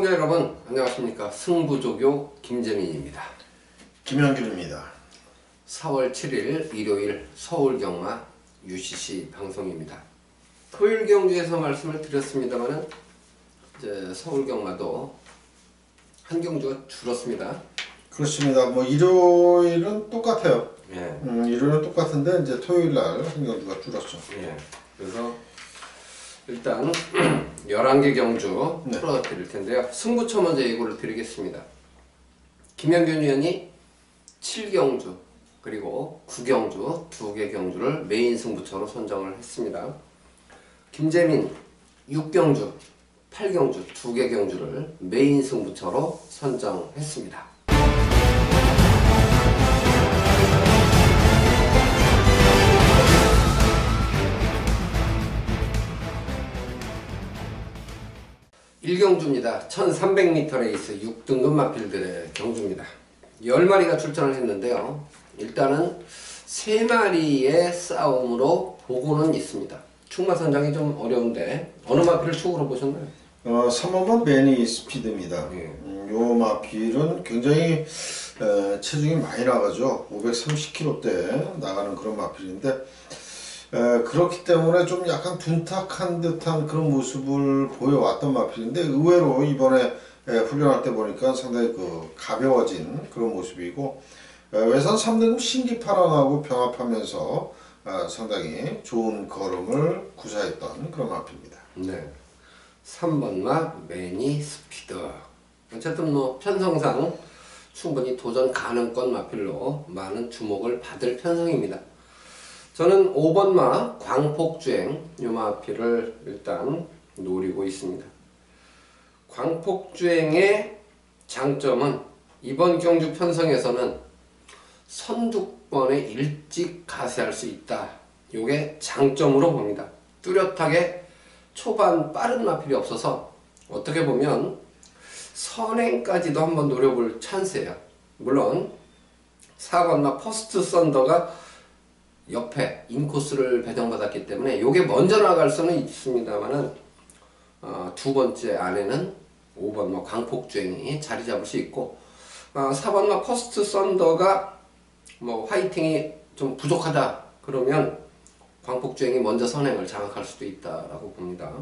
시청자 여러분 안녕하십니까 승부조교 김재민입니다. 김현길입니다. 4월 7일 일요일 서울 경마 UCC 방송입니다. 토요일 경주에서 말씀을 드렸습니다만은 이제 서울 경마도 한 경주가 줄었습니다. 그렇습니다. 뭐 일요일은 똑같아요. 예. 음, 일요일은 똑같은데 이제 토요일 날 한 경주가 줄었죠. 예. 그래서 일단 11개 경주 네. 풀어 드릴 텐데요. 승부처 먼저 예고를 드리겠습니다. 김영균 위원이 7경주 그리고 9경주 두 개 경주를 메인 승부처로 선정을 했습니다. 김재민 6경주 8경주 두 개 경주를 메인 승부처로 선정했습니다. 일경주입니다 1300m 레이스 6등급 마필들의 경주입니다. 10마리가 출전을 했는데요. 일단은 3마리의 싸움으로 보고는 있습니다. 충마 선정이 좀 어려운데 어느 마필을 축으로 보셨나요? 어, 3번만 매니 스피드입니다. 예. 음, 요 마필은 굉장히 에, 체중이 많이 나가죠. 530kg대 나가는 그런 마필인데 에, 그렇기 때문에 좀 약간 둔탁한 듯한 그런 모습을 보여왔던 마필인데 의외로 이번에 에, 훈련할 때 보니까 상당히 그 가벼워진 그런 모습이고 에, 외선 3등급 신기파랑하고 병합하면서 아, 상당히 좋은 걸음을 구사했던 그런 마필입니다. 네. 3번마 매니 스피드. 어쨌든 뭐 편성상 충분히 도전 가능권 마필로 많은 주목을 받을 편성입니다. 저는 5번마 광폭주행 요 마필을 일단 노리고 있습니다. 광폭주행의 장점은 이번 경주 편성에서는 선두번에 일찍 가세할 수 있다. 요게 장점으로 봅니다. 뚜렷하게 초반 빠른 마필이 없어서 어떻게 보면 선행까지도 한번 노려볼 찬스예요. 물론 4번마 퍼스트 썬더가 옆에 인코스를 배정받았기 때문에 요게 먼저 나갈 수는 있습니다만은 어, 두 번째 안에는 5번마 광폭주행이 자리 잡을 수 있고 어, 4번마 퍼스트 썬더가 뭐 화이팅이 좀 부족하다 그러면 광폭주행이 먼저 선행을 장악할 수도 있다라고 봅니다.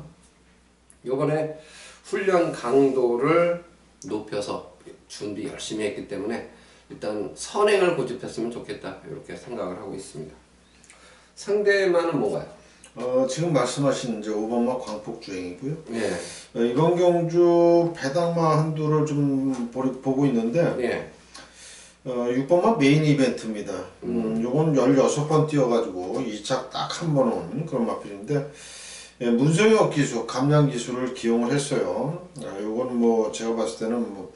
요번에 훈련 강도를 높여서 준비 열심히 했기 때문에 일단 선행을 고집했으면 좋겠다 이렇게 생각을 하고 있습니다. 상대만은 뭔가요? 어, 지금 말씀하신 이제 5번마 광폭주행이고요. 예, 어, 이번 경주 배당마 한두를 좀 보리- 보고 있는데 예, 어, 6번마 메인 이벤트입니다. 음, 요건 16번 뛰어가지고 2착 딱한 번 온 그런 마필인데 예, 문성혁 기수, 감량 기수를 기용을 했어요. 아, 요건 뭐 제가 봤을 때는 뭐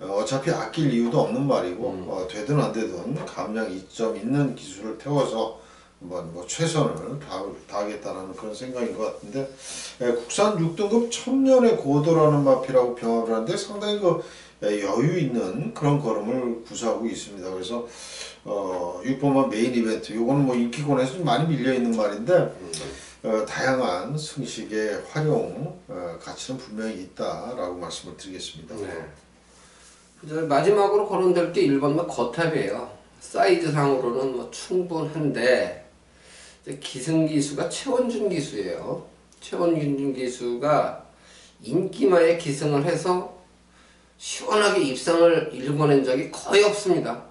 어, 어차피 아낄 이유도 없는 말이고 어, 되든 안 되든 감량 이점 있는 기수를 태워서 한번 뭐 최선을 다, 다하겠다라는 그런 생각인 것 같은데 예, 국산 6등급 천년의 고도라는 마필하고 병합을 하는데 상당히 그 예, 여유 있는 그런 걸음을 구사하고 있습니다. 그래서 어, 6번만 메인 이벤트 요거는 뭐 인기권에서 좀 많이 밀려 있는 말인데 어, 다양한 승식의 활용 어, 가치는 분명히 있다라고 말씀을 드리겠습니다. 네. 마지막으로 거론될 게 1번마 거탑이에요. 사이즈상으로는 뭐 충분한데 기승 기수가 최원준 기수예요. 최원준 기수가 인기마에 기승을 해서 시원하게 입상을 일궈낸 적이 거의 없습니다.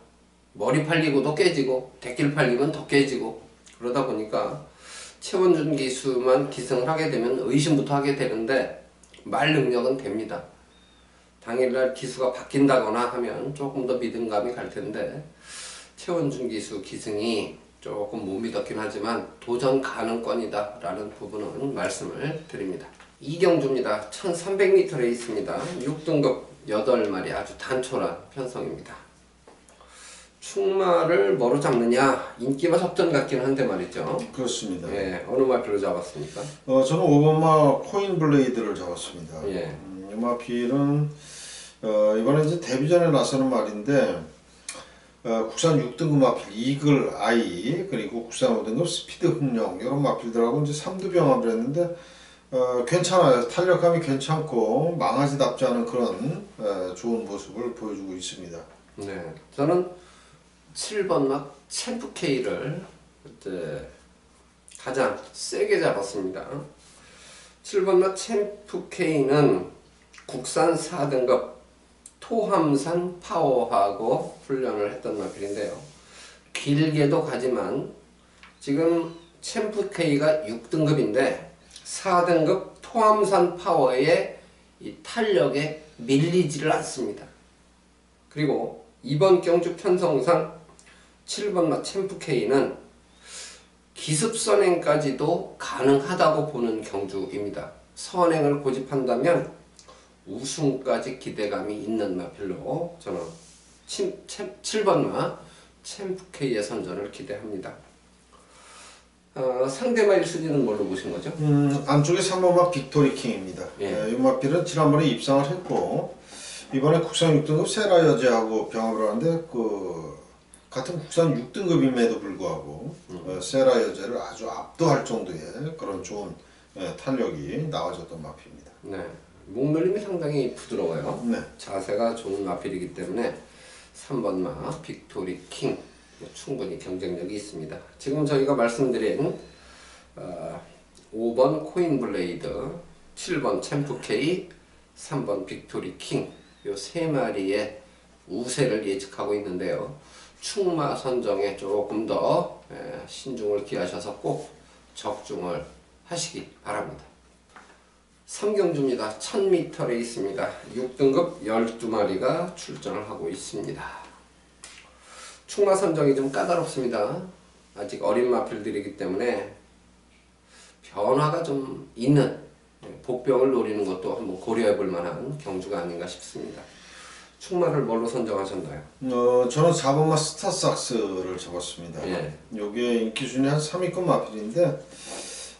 머리 팔리고도 깨지고 대길 팔리면 더 깨지고 그러다 보니까 최원준 기수만 기승을 하게 되면 의심부터 하게 되는데 말 능력은 됩니다. 당일날 기수가 바뀐다거나 하면 조금 더 믿음감이 갈 텐데 최원준 기수 기승이 조금 못 믿었긴 하지만 도전 가능권이다 라는 부분은 말씀을 드립니다. 이경주입니다. 1300m 레이스입니다. 6등급 8마리 아주 단촐한 편성입니다. 충마를 뭐로 잡느냐 인기가 석전 같긴 한데 말이죠. 그렇습니다. 예, 어느 마필로 잡았습니까? 어, 저는 5번마 코인 블레이드를 잡았습니다. 예. 음, 이 마필은 어, 이번에 이제 데뷔전에 나서는 말인데 어, 국산 6등급 마필 이글 아이 그리고 국산 5등급 스피드 흥룡 이런 마필들하고 이제 3두 병합을 했는데 어, 괜찮아요. 탄력감이 괜찮고 망아지답지 않은 그런 어, 좋은 모습을 보여주고 있습니다. 네, 저는 7번 막 챔프 K를 이제 가장 세게 잡았습니다. 7번 막 챔프 K는 국산 4등급 토함산 파워하고 훈련을 했던 마필인데요. 길게도 가지만 지금 챔프 K가 6등급인데 4등급 토함산 파워의 이 탄력에 밀리지를 않습니다. 그리고 이번 경주 편성상 7번 맛 챔프 K는 기습 선행까지도 가능하다고 보는 경주입니다. 선행을 고집한다면 우승까지 기대감이 있는 마필로 저는 7번 맛 챔프 K의 선전을 기대합니다. 어, 상대마 1순위는 뭘로 보신 거죠? 음, 안쪽에 3번마 빅토리 킹입니다. 예. 예. 이 마필은 지난번에 입상을 했고 이번에 국산 6등급 세라 여제하고 병합을 하는데 그 같은 국산 6등급임에도 불구하고 어, 세라 여제를 아주 압도할 정도의 그런 좋은 예, 탄력이 나와줬던 마필입니다. 네. 목놀림이 상당히 부드러워요. 네. 자세가 좋은 마필이기 때문에 3번 마 빅토리 킹 충분히 경쟁력이 있습니다. 지금 저희가 말씀드린 어, 5번 코인 블레이드, 7번 챔프 K, 3번 빅토리 킹 요 세 마리의 우세를 예측하고 있는데요. 충마 선정에 조금 더 예, 신중을 기하셔서 꼭 적중을 하시기 바랍니다. 3경주입니다. 1000m 레이스입니다. 6등급 12마리가 출전을 하고 있습니다. 충마 선정이 좀 까다롭습니다. 아직 어린 마필들이기 때문에 변화가 좀 있는 예, 복병을 노리는 것도 한번 고려해 볼 만한 경주가 아닌가 싶습니다. 충마를 뭘로 선정하셨나요? 어, 저는 4번마 스타삭스를 잡았습니다. 예. 요게 인기 순위 한 3위권 마필인데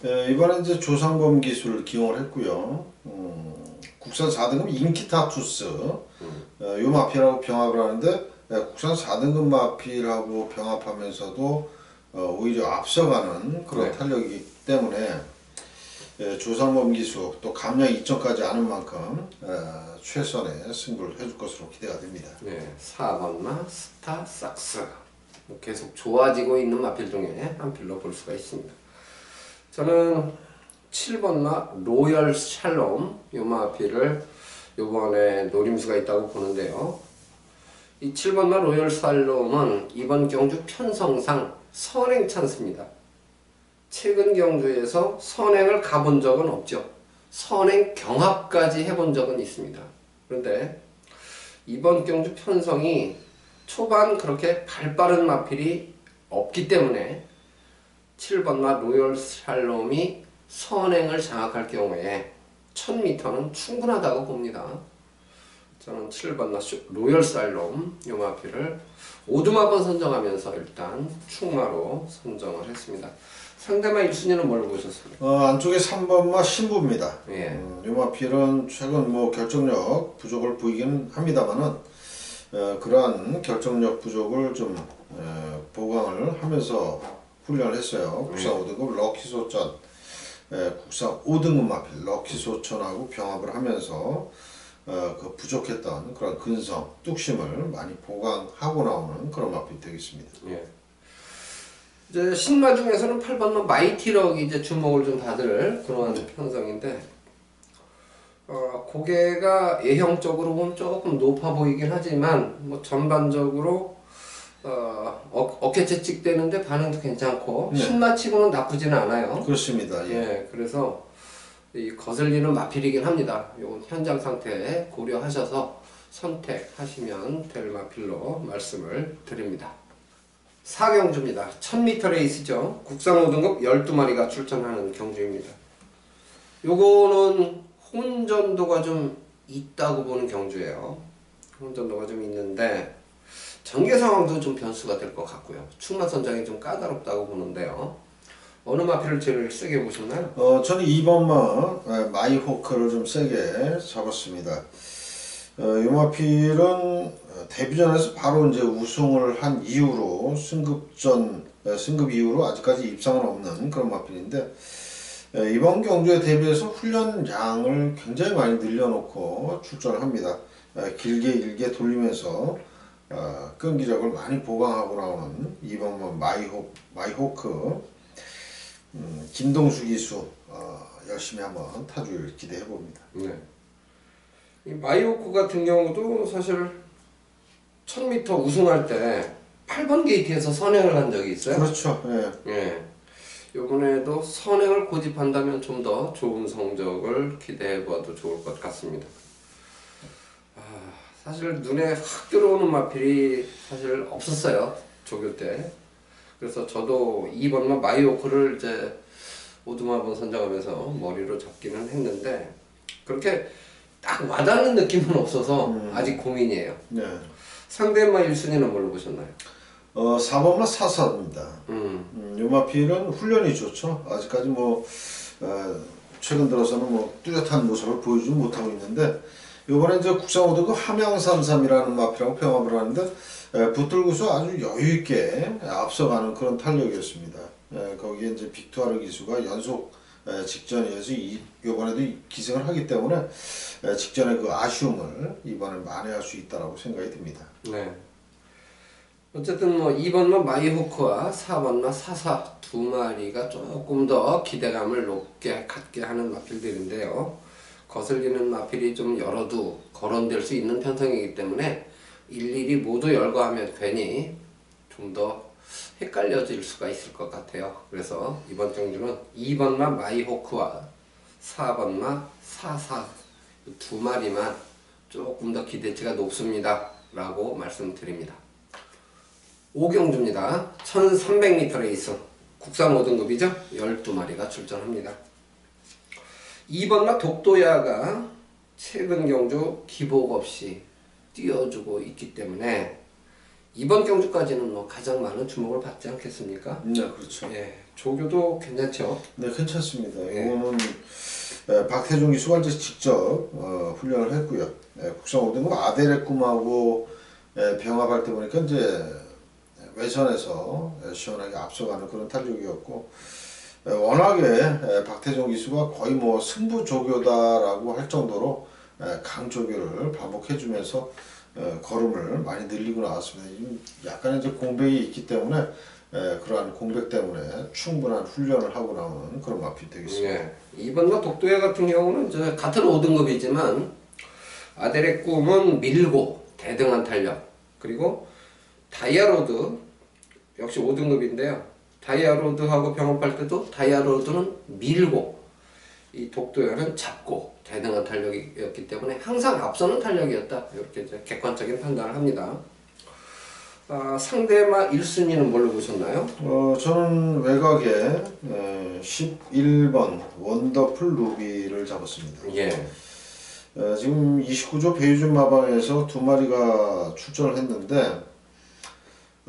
에, 이번에 이제 조상범 기술을 기용을 했고요. 음, 국산 4등급 인기타투스 어, 요 마필하고 병합을 하는데 에, 국산 4등급 마필하고 병합하면서도 어, 오히려 앞서가는 그런 네. 탄력이기 때문에 에, 조상범 기수 또 감량 2점까지 아는 만큼 에, 최선의 승부를 해줄 것으로 기대가 됩니다. 네, 4번마 스타 삭스 뭐 계속 좋아지고 있는 마필 중에 한 필로 볼 수가 있습니다. 저는 7번 마 로열 샬롬 요 마필을 요번에 노림수가 있다고 보는데요. 이 7번 마 로열 샬롬은 이번 경주 편성상 선행 찬스입니다. 최근 경주에서 선행을 가본 적은 없죠. 선행 경합까지 해본 적은 있습니다. 그런데 이번 경주 편성이 초반 그렇게 발빠른 마필이 없기 때문에 7번 마 로열 샬롬이 선행을 장악할 경우에 1000m는 충분하다고 봅니다. 저는 7번 마 로열 샬롬 요 마필을 오두마번 선정하면서 일단 충마로 선정을 했습니다. 상대마 1순위는 뭘 보셨습니까? 어, 안쪽에 3번마 신부입니다. 예. 음, 이 마필은 최근 뭐 결정력 부족을 보이긴 합니다만은 어, 그러한 결정력 부족을 좀 어, 보강을 하면서 훈련을 했어요. 국산 5등급 럭키소천, 에, 국산 5등급 마필 럭키소천하고 병합을 하면서 어, 그 부족했던 그런 근성, 뚝심을 많이 보강하고 나오는 그런 마필이 되겠습니다. 예. 이제 신마 중에서는 8번만 마이티럭이 이제 주목을 좀 받을 그런 편성인데 어, 고개가 예형적으로 보면 조금 높아 보이긴 하지만 뭐 전반적으로 어, 어, 어 깨 채찍되는데 반응도 괜찮고 네. 신마치고는 나쁘지는 않아요. 그렇습니다. 예. 예, 그래서 이 거슬리는 마필이긴 합니다. 요건 현장 상태 고려하셔서 선택하시면 될 마필로 말씀을 드립니다. 4경주입니다. 1000m 레이스죠. 국산 5등급 12마리가 출전하는 경주입니다. 요거는 혼전도가 좀 있다고 보는 경주예요. 혼전도가 좀 있는데 전개 상황도 좀 변수가 될 것 같고요. 충마 선정이 좀 까다롭다고 보는데요. 어느 마필을 제일 세게 보셨나요? 어, 저는 2번마 마이호크를 좀 세게 잡았습니다. 어, 요마필은 어, 데뷔전에서 바로 이제 우승을 한 이후로 승급전 어, 승급 이후로 아직까지 입상은 없는 그런 마필인데 예, 이번 경주에 대비해서 훈련 양을 굉장히 많이 늘려놓고 출전을 합니다. 예, 길게 길게 돌리면서 어, 끈기력을 많이 보강하고 나오는 이번 마이호 마이호크 음, 김동수 기수 어, 열심히 한번 타줄 기대해 봅니다. 네. 이 마이오크 같은 경우도 사실 1000m 우승할 때 8번 게이트에서 선행을 한 적이 있어요. 그렇죠. 예. 예. 이번에도 선행을 고집한다면 좀 더 좋은 성적을 기대해 봐도 좋을 것 같습니다. 아, 사실 눈에 확 들어오는 마필이 사실 없었어요. 조교 때. 그래서 저도 2번만 마이오크를 이제 오두마번 선정하면서 머리로 잡기는 했는데 그렇게 딱 와닿는 느낌은 없어서 아직 고민이에요. 네. 상대마 1순위는 뭘로 보셨나요? 어, 4번만 사사입니다. 음, 음, 요마필은 훈련이 좋죠. 아직까지 뭐 어, 최근 들어서는 뭐 뚜렷한 모습을 보여주지 못하고 있는데 이번에 이제 국상호등급 함양삼삼이라는 마필하고 병합을 하는데 에, 붙들고서 아주 여유 있게 앞서가는 그런 탄력이었습니다. 에, 거기에 이제 빅투아르 기수가 연속 에, 직전이어서 이, 이번에도 기승을 하기 때문에 에, 직전의 그 아쉬움을 이번에 만회할 수 있다라고 생각이 듭니다. 네. 어쨌든 뭐 2번만 마이호크와 4번만 사사 두 마리가 조금 더 기대감을 높게 갖게 하는 마필들인데요. 거슬리는 마필이 좀 열어도 거론될 수 있는 편성이기 때문에 일일이 모두 열거하면 괜히 좀 더 헷갈려질 수가 있을 것 같아요. 그래서 이번 경주는 2번만 마이호크와 4번만 사사 두 마리만 조금 더 기대치가 높습니다. 라고 말씀드립니다. 오경주입니다. 1300m 레이스 국산 5등급이죠. 12마리가 출전합니다. 2번마 독도야가 최근 경주 기복 없이 뛰어주고 있기 때문에 이번 경주까지는 뭐 가장 많은 주목을 받지 않겠습니까? 네, 그렇죠. 예, 조교도 괜찮죠. 네, 괜찮습니다. 예. 이거는 에, 박태종 기수가 이제 직접 어, 훈련을 했고요. 에, 국산 5등급 아데레꿈하고 에, 병합할 때 보니까 이제 외선에서 에, 시원하게 앞서가는 그런 탄력이었고 에, 워낙에 에, 박태종 기수가 거의 뭐 승부 조교다라고 할 정도로 에, 강 조교를 반복해주면서 에, 걸음을 많이 늘리고 나왔습니다. 약간의 이제 공백이 있기 때문에 에, 그러한 공백 때문에 충분한 훈련을 하고 나오는 그런 마필 되겠습니다. 예. 2번마 독도야 같은 경우는 이제 같은 5등급이지만 아델의 꿈은 밀고 대등한 탄력 그리고 다이아로드 역시 5등급인데요. 다이아로드하고 병합할 때도 다이아로드는 밀고 이 독도야는 잡고 대등한 탄력이었기 때문에 항상 앞서는 탄력이었다. 이렇게 이제 객관적인 판단을 합니다. 아, 상대마 1순위는 뭘로 보셨나요? 어, 저는 외곽에 에, 11번 원더풀 루비를 잡았습니다. 예. 에, 지금 29조 배유준 마방에서 두 마리가 출전을 했는데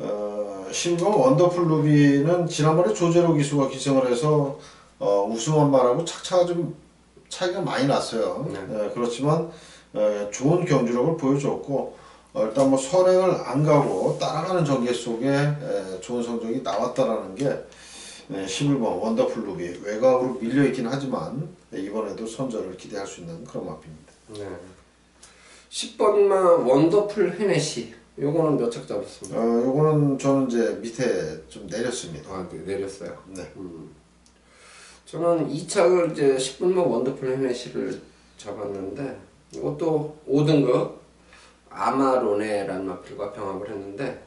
어, 11번 원더풀 루비는 지난번에 조재로 기수가 기승을 해서 어, 우승한 말하고 착차가 좀 차이가 많이 났어요. 에, 그렇지만 에, 좋은 경주력을 보여줬고 어, 일단 뭐 선행을 안 가고 따라가는 전개 속에 에, 좋은 성적이 나왔다라는 게 네, 11번 원더풀 루비 외곽으로 밀려 있긴 하지만 네, 이번에도 선전을 기대할 수 있는 그런 마피입니다. 네. 10번마 원더풀 헤네시 요거는 몇척 잡았습니다. 어, 요거는 저는 이제 밑에 좀 내렸습니다. 아, 네, 내렸어요. 네. 저는 2착을 이제 10분만 원더풀 헤네시를 잡았는데 이것도 5등급 아마로네라는 마필과 병합을 했는데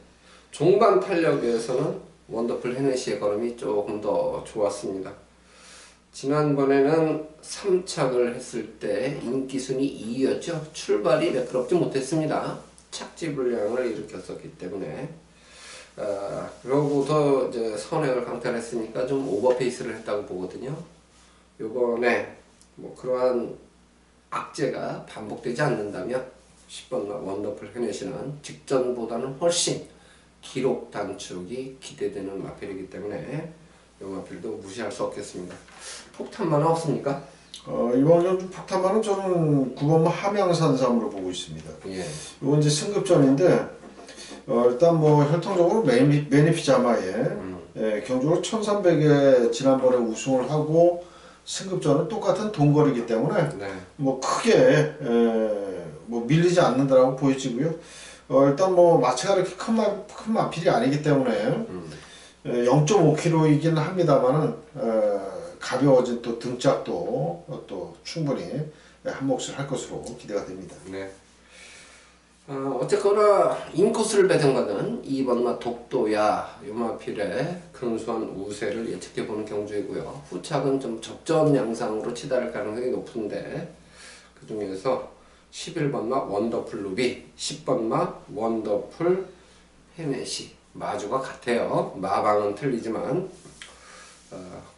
종반 탄력에서는 원더풀 헤네시의 걸음이 조금 더 좋았습니다. 지난번에는 3착을 했을 때 인기순위 2위였죠. 출발이 매끄럽지 못했습니다. 착지 불량을 일으켰었기 때문에 아, 그러고서 이제 선행을 강탈했으니까 좀 오버페이스를 했다고 보거든요. 요번에 뭐 그러한 악재가 반복되지 않는다면 10번 원더풀 헤넷이는 직전보다는 훨씬 기록 단축이 기대되는 마필이기 때문에 이 마필도 무시할 수 없겠습니다. 폭탄만은 없습니까? 어, 이번 경주 폭탄만은 저는 9번 함양산삼으로 보고 있습니다. 예. 이건 이제 승급전인데 어, 일단 뭐 혈통적으로 매니, 매니피자마에 예, 경주로 1300에 지난번에 우승을 하고 승급전은 똑같은 동거리이기 때문에 네. 뭐 크게 에, 뭐 밀리지 않는다라고 보여지고요. 어, 일단 뭐 마체가 이렇게 큰, 마, 큰 마필이 아니기 때문에 음. 0.5kg이긴 합니다만은 어, 가벼워진 또 등짝도 어, 또 충분히 한 몫을 할 것으로 기대가 됩니다. 네. 어, 어쨌거나 인코스를 배정받은 2번마 독도야 요마필의 근소한 우세를 예측해보는 경주이고요. 후착은 좀 접전 양상으로 치달을 가능성이 높은데 그 중에서 11번마 원더풀 루비, 10번마 원더풀 헤메시 마주가 같아요. 마방은 틀리지만 어,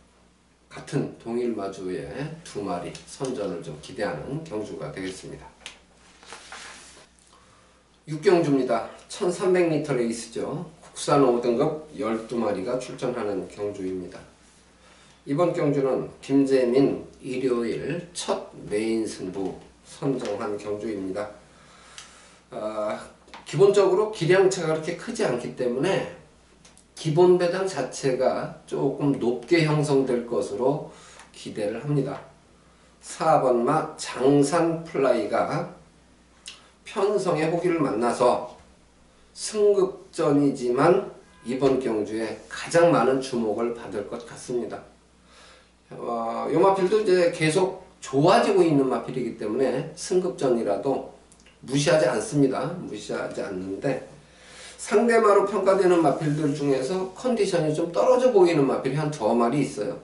같은 동일 마주의 두 마리 선전을 좀 기대하는 경주가 되겠습니다. 육경주입니다. 1300m 레이스죠. 국산 5등급 12마리가 출전하는 경주입니다. 이번 경주는 김재민 일요일 첫 메인 승부 선정한 경주입니다. 아, 기본적으로 기량차가 그렇게 크지 않기 때문에 기본 배당 자체가 조금 높게 형성될 것으로 기대를 합니다. 4번마 장산 플라이가 편성의 호기를 만나서 승급전이지만 이번 경주에 가장 많은 주목을 받을 것 같습니다. 어, 요 마필도 이제 계속 좋아지고 있는 마필이기 때문에 승급전이라도 무시하지 않습니다. 무시하지 않는데 상대마로 평가되는 마필들 중에서 컨디션이 좀 떨어져 보이는 마필이 한두 마리 있어요.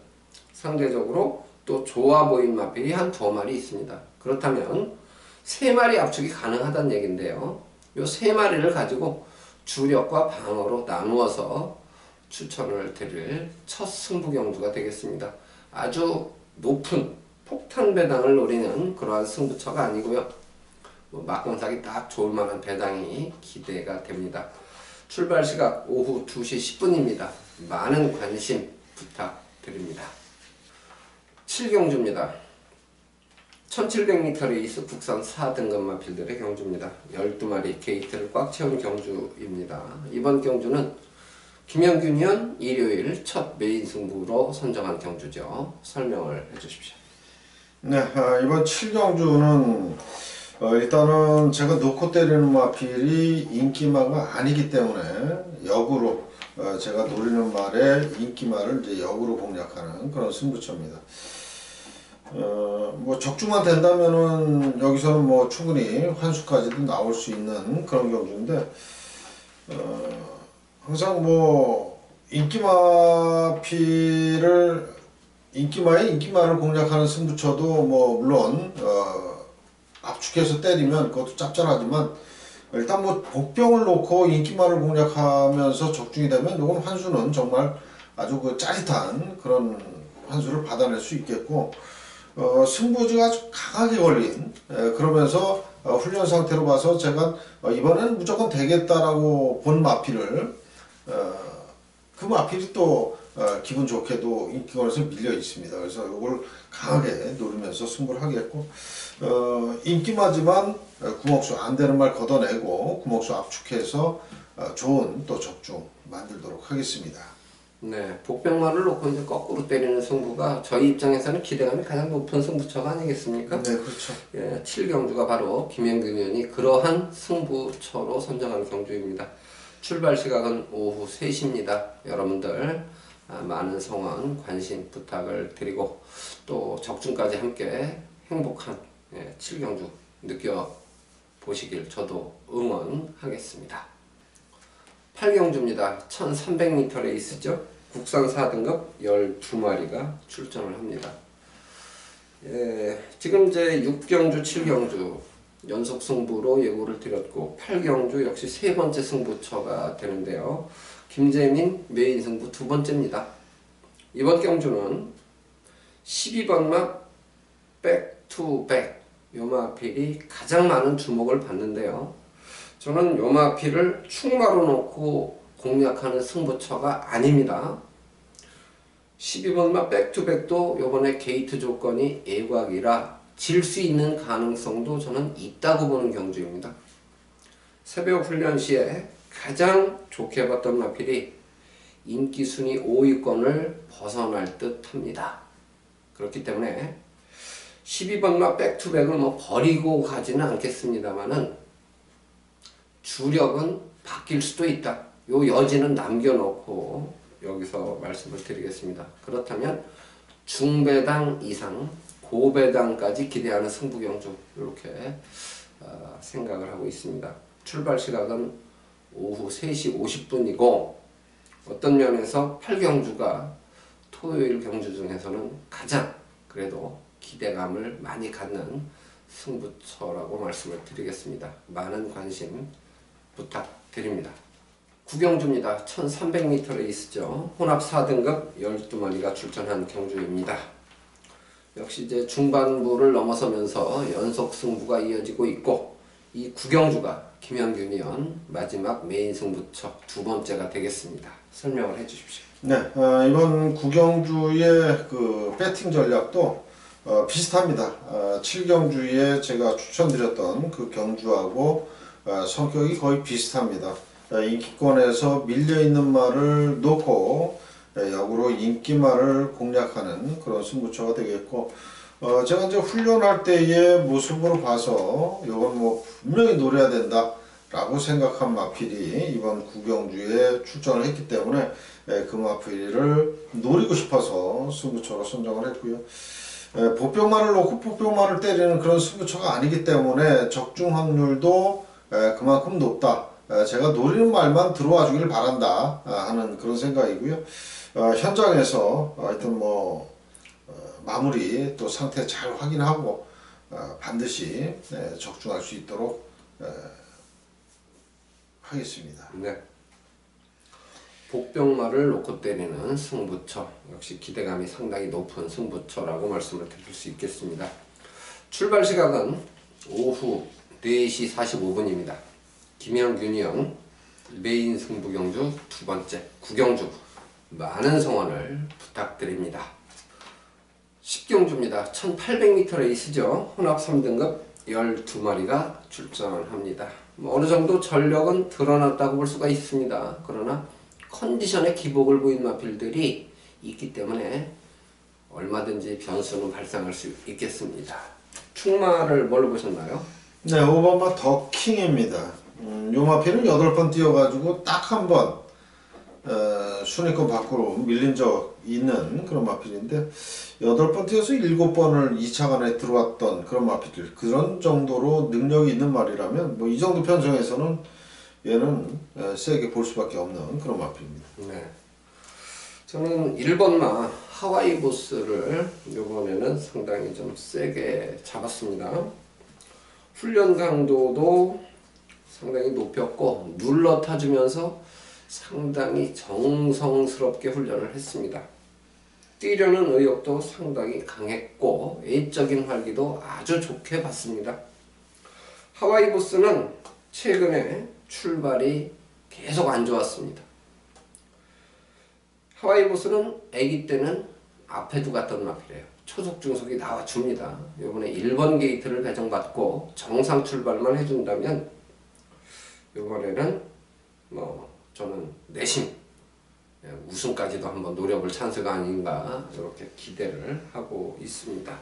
상대적으로 또 좋아 보이는 마필이 한두 마리 있습니다. 그렇다면 세 마리 압축이 가능하다는 얘긴데요. 요 세 마리를 가지고 주력과 방어로 나누어서 추천을 드릴 첫 승부 경주가 되겠습니다. 아주 높은 폭탄 배당을 노리는 그러한 승부처가 아니고요. 뭐 막공사기 딱 좋을 만한 배당이 기대가 됩니다. 출발 시각 오후 2시 10분입니다. 많은 관심 부탁드립니다. 7경주입니다. 1700m 레이스 국산 4등급 마필들의 경주입니다. 12마리 게이트를 꽉 채운 경주입니다. 이번 경주는 김영균 의원 일요일 첫 메인 승부로 선정한 경주죠. 설명을 해주십시오. 네, 아, 이번 7경주는 어, 일단은 제가 놓고 때리는 마필이 인기마가 아니기 때문에 역으로 어, 제가 노리는 말에 인기마를 이제 역으로 공략하는 그런 승부처입니다. 어, 뭐 적중만 된다면은 여기서는 뭐 충분히 환수까지도 나올 수 있는 그런 경주인데 어, 항상 뭐 인기마피를 인기마의 인기마를 공략하는 승부처도 뭐 물론 어, 압축해서 때리면 그것도 짭짤하지만 일단 뭐 복병을 놓고 인기마를 공략하면서 적중이 되면 이건 환수는 정말 아주 그 짜릿한 그런 환수를 받아낼 수 있겠고 어, 승부지가 아주 강하게 걸린 에, 그러면서 어, 훈련 상태로 봐서 제가 어, 이번에는 무조건 되겠다라고 본 마피를 어, 그 마필이 또 어, 기분 좋게도 인기권에서 밀려 있습니다. 그래서 이걸 강하게 노리면서 승부를 하겠고 어, 인기마지만 어, 구목수 안 되는 말 걷어내고 구목수 압축해서 어, 좋은 또 적중 만들도록 하겠습니다. 네, 복병마를 놓고 이제 거꾸로 때리는 승부가 저희 입장에서는 기대감이 가장 높은 승부처가 아니겠습니까? 네, 그렇죠. 예, 7경주가 바로 김영균 의원이 그러한 승부처로 선정한 경주입니다. 출발 시각은 오후 3시입니다. 여러분들 아, 많은 성원, 관심 부탁을 드리고 또 적중까지 함께 행복한 예, 7경주 느껴보시길 저도 응원하겠습니다. 8경주입니다. 1300m 레이스죠. 국산 4등급 12마리가 출전을 합니다. 예, 지금 이제 6경주, 7경주 연속 승부로 예고를 드렸고 8경주 역시 세 번째 승부처가 되는데요. 김재민 메인 승부 두 번째입니다. 이번 경주는 12번마 백투백 요마필이 가장 많은 주목을 받는데요. 저는 요마필을 충마로 놓고 공략하는 승부처가 아닙니다. 12번마 백투백도 요번에 게이트 조건이 예곽이라 질 수 있는 가능성도 저는 있다고 보는 경주입니다. 새벽 훈련 시에 가장 좋게 봤던 마필이 인기 순위 5위권을 벗어날 듯 합니다. 그렇기 때문에 12번마 백투백을 뭐 버리고 가지는 않겠습니다만은 주력은 바뀔 수도 있다. 요 여지는 남겨놓고 여기서 말씀을 드리겠습니다. 그렇다면 중배당 이상 고배당까지 기대하는 승부경주 이렇게 어, 생각을 하고 있습니다. 출발 시각은 오후 3시 50분이고 어떤 면에서 8경주가 토요일 경주 중에서는 가장 그래도 기대감을 많이 갖는 승부처라고 말씀을 드리겠습니다. 많은 관심 부탁드립니다. 구경주입니다. 1300m 레이스죠. 혼합 4등급 12마리가 출전한 경주입니다. 역시 이제 중반부를 넘어서면서 연속 승부가 이어지고 있고 이 구경주가 김현균이연 마지막 메인 승부처 두 번째가 되겠습니다. 설명을 해 주십시오. 네, 어, 이번 구경주의 그 배팅 전략도 어, 비슷합니다. 어, 7경주에 제가 추천드렸던 그 경주하고 어, 성격이 거의 비슷합니다. 어, 인기권에서 밀려있는 말을 놓고 예, 역으로 인기말을 공략하는 그런 승부처가 되겠고 어, 제가 이제 훈련할 때의 모습으로 봐서 이건 뭐 분명히 노려야 된다 라고 생각한 마필이 이번 구경주에 출전을 했기 때문에 예, 그 마필을 노리고 싶어서 승부처로 선정을 했고요. 예, 보병말을 놓고 보병말을 때리는 그런 승부처가 아니기 때문에 적중 확률도 예, 그만큼 높다. 예, 제가 노리는 말만 들어와 주길 바란다 아, 하는 그런 생각이고요. 어, 현장에서 하여튼 뭐 어, 마무리 또 상태 잘 확인하고 어, 반드시 예, 적중할 수 있도록 예, 하겠습니다. 네. 복병말을 놓고 때리는 승부처 역시 기대감이 상당히 높은 승부처라고 말씀을 드릴 수 있겠습니다. 출발 시각은 오후 4시 45분입니다. 김현균이 형 메인 승부 경주 두 번째 구경주 많은 성원을 부탁드립니다. 10경주입니다. 1800m 레이스죠. 혼합 3등급 12마리가 출전합니다. 뭐 어느 정도 전력은 드러났다고 볼 수가 있습니다. 그러나 컨디션에 기복을 보인 마필들이 있기 때문에 얼마든지 변수는 발생할 수 있겠습니다. 충마를 뭘로 보셨나요? 네, 오바마 더킹입니다. 음, 요 마필은 8번 뛰어가지고 딱 한 번, 어, 순위권 밖으로 밀린 적 있는 그런 마필인데, 8번 뛰어서 7번을 2차간에 들어왔던 그런 마필들, 그런 정도로 능력이 있는 말이라면, 뭐 이 정도 편성에서는 얘는 에, 세게 볼 수밖에 없는 그런 마필입니다. 네. 저는 1번마 하와이 보스를 이번에는 상당히 좀 세게 잡았습니다. 훈련 강도도 상당히 높였고 눌러 타주면서 상당히 정성스럽게 훈련을 했습니다. 뛰려는 의욕도 상당히 강했고 외적인 활기도 아주 좋게 봤습니다. 하와이 보스는 최근에 출발이 계속 안 좋았습니다. 하와이 보스는 아기 때는 앞에 두갔던 마필이에요. 초속 중속이 나와줍니다. 이번에 1번 게이트를 배정받고 정상 출발만 해준다면 이번에는 뭐 저는 내심 예, 우승까지도 한번 노려볼 찬스가 아닌가 이렇게 기대를 하고 있습니다.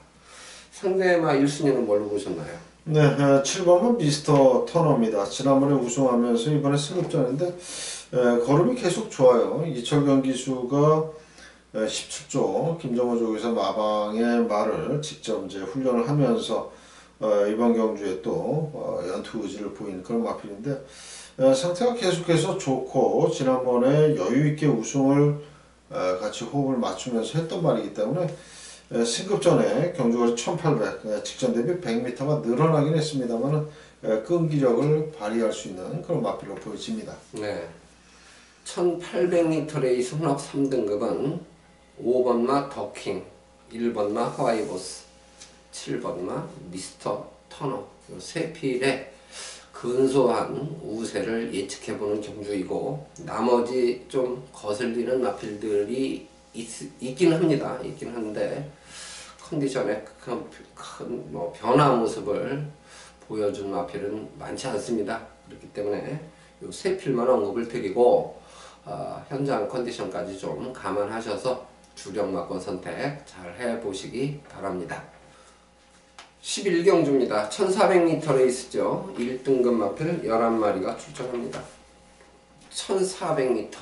상대마 1순위는 뭘로 보셨나요? 네, 7번은 미스터 터너입니다. 지난번에 우승하면서 이번에 승급전인데 에, 걸음이 계속 좋아요. 이철경 기수가 17조 김정호 조교사 마방의 말을 직접 이제 훈련을 하면서 어, 이번 경주에 또 어, 연투 의지를 보이는 그런 마필인데 에, 상태가 계속해서 좋고 지난번에 여유 있게 우승을 에, 같이 호흡을 맞추면서 했던 말이기 때문에 에, 승급 전에 경주거리 1800 에, 직전 대비 100m가 늘어나긴 했습니다만 끈기력을 발휘할 수 있는 그런 마필로 보여집니다. 네. 1800m 레이스 혼합 3등급은 5번마 더킹, 1번마 하와이보스, 7번마 미스터 터너 세 필의 근소한 우세를 예측해보는 경주이고 나머지 좀 거슬리는 마필들이 있, 있긴 합니다. 있긴 한데 컨디션에 큰뭐 변화 모습을 보여준 마필은 많지 않습니다. 그렇기 때문에 이 세 필만 언급을 드리고 어, 현장 컨디션까지 좀 감안하셔서 주력 마권 선택 잘 해보시기 바랍니다. 11경주입니다. 1400m 레이스죠. 1등급 마필 11마리가 출전합니다. 1400m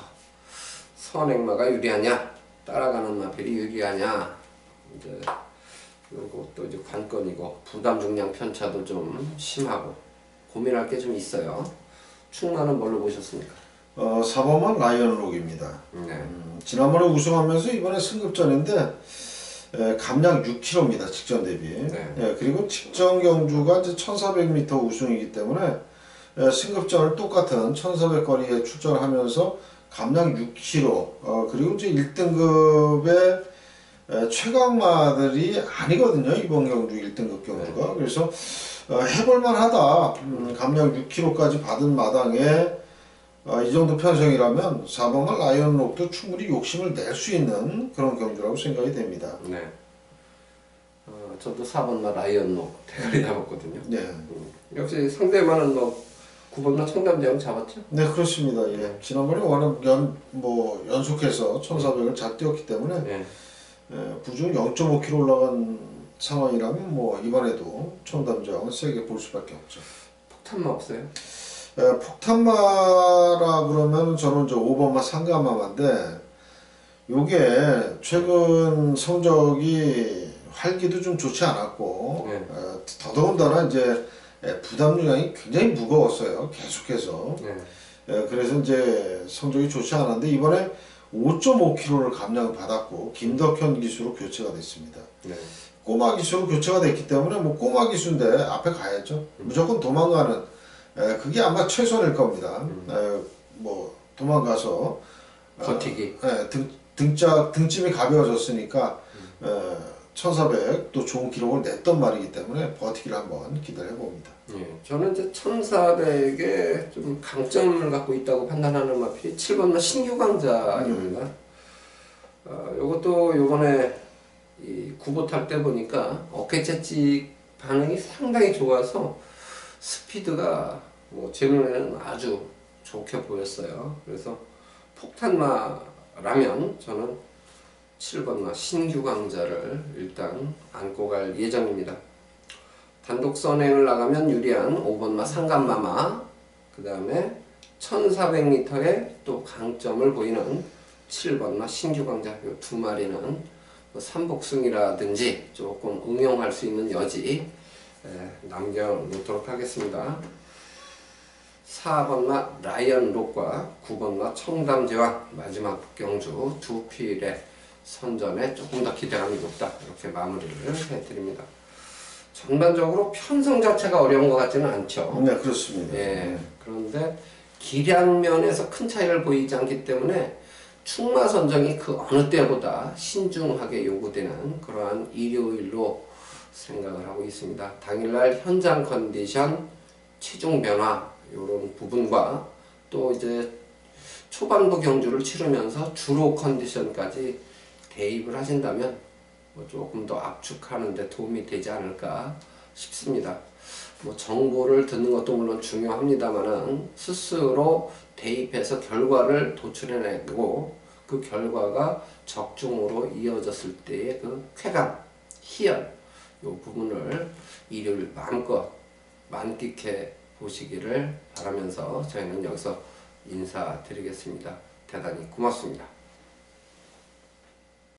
선행마가 유리하냐 따라가는 마필이 유리하냐 이제 요것도 이제 관건이고 부담 중량 편차도 좀 심하고 고민할 게 좀 있어요. 충만은 뭘로 보셨습니까? 어, 4번은 라이언 록입니다. 네. 음, 지난번에 우승하면서 이번에 승급전인데 에, 감량 6km입니다. 직전 대비. 네. 예, 그리고 직전 경주가 이제 1400m 우승이기 때문에 에, 승급전을 똑같은 1400 거리에 출전하면서 감량 6km 어, 그리고 이제 1등급의 최강마들이 아니거든요. 이번 경주 1등급 경주가. 그래서 어, 해볼만 하다. 음, 감량 6km까지 받은 마당에 어, 이 정도 편성이라면 4번은 라이언 록도 충분히 욕심을 낼 수 있는 그런 경주라고 생각이 됩니다. 네. 어, 저도 4번마 라이언노 대가리 잡았거든요. 네, 음, 역시 상대만은 뭐 9번마 청담대왕 잡았죠? 네 그렇습니다. 예. 지난번에 워낙 연, 뭐 연속해서 1400을 잘 뛰었기 때문에 네. 예, 부중 0.5km 올라간 상황이라면 뭐 이번에도 청담장은 세게 볼 수밖에 없죠. 폭탄마 없어요? 예, 폭탄마라 그러면 저는 저 5번마 상가마마인데 요게 최근 성적이 활기도 좀 좋지 않았고 네. 어, 더더군다나 이제 예, 부담 중량이 굉장히 무거웠어요 계속해서 네. 예, 그래서 이제 성적이 좋지 않았는데 이번에 5.5kg를 감량을 받았고 김덕현 기수로 교체가 됐습니다. 네. 꼬마 기수로 교체가 됐기 때문에 뭐 꼬마 기수인데 앞에 가야죠. 무조건 도망가는 에, 그게 아마 최선일 겁니다. 에, 뭐 도망가서 버티기. 에, 등 등짝 등짐이 가벼워졌으니까 에, 1400 또 좋은 기록을 냈던 말이기 때문에 버티기를 한번 기대해 봅니다. 예, 저는 이제 1400에 좀 강점을 갖고 있다고 판단하는 마필이 7번마 신규 강자입니다. 어, 요것도 요번에 이 구보 탈 때 보니까 어깨 채찍 반응이 상당히 좋아서 스피드가 뭐 제 눈에는 아주 좋게 보였어요. 그래서 폭탄마 라면 저는 7번마 신규 강자를 일단 안고 갈 예정입니다. 단독 선행을 나가면 유리한 5번마 상간마마 그 다음에 1400m에 또 강점을 보이는 7번마 신규 강자 이두 마리는 뭐 삼복승이라든지 조금 응용할 수 있는 여지 에, 남겨놓도록 하겠습니다. 4번마 라이언록과 9번마 청담제왕 마지막 경주 두 필의 선전에 조금 더 기대감이 높다 이렇게 마무리를 해드립니다. 전반적으로 편성 자체가 어려운 것 같지는 않죠. 네 그렇습니다. 예. 그런데 기량면에서 큰 차이를 보이지 않기 때문에 충마 선정이 그 어느 때보다 신중하게 요구되는 그러한 일요일로 생각을 하고 있습니다. 당일날 현장 컨디션, 체중 변화 이런 부분과 또 이제 초반부 경주를 치르면서 주로 컨디션까지 대입을 하신다면 뭐 조금 더 압축하는 데 도움이 되지 않을까 싶습니다. 뭐 정보를 듣는 것도 물론 중요합니다만은 스스로 대입해서 결과를 도출해내고 그 결과가 적중으로 이어졌을 때의 그 쾌감, 희열 이 부분을 일요일 마음껏 만끽해 보시기를 바라면서 저희는 여기서 인사드리겠습니다. 대단히 고맙습니다.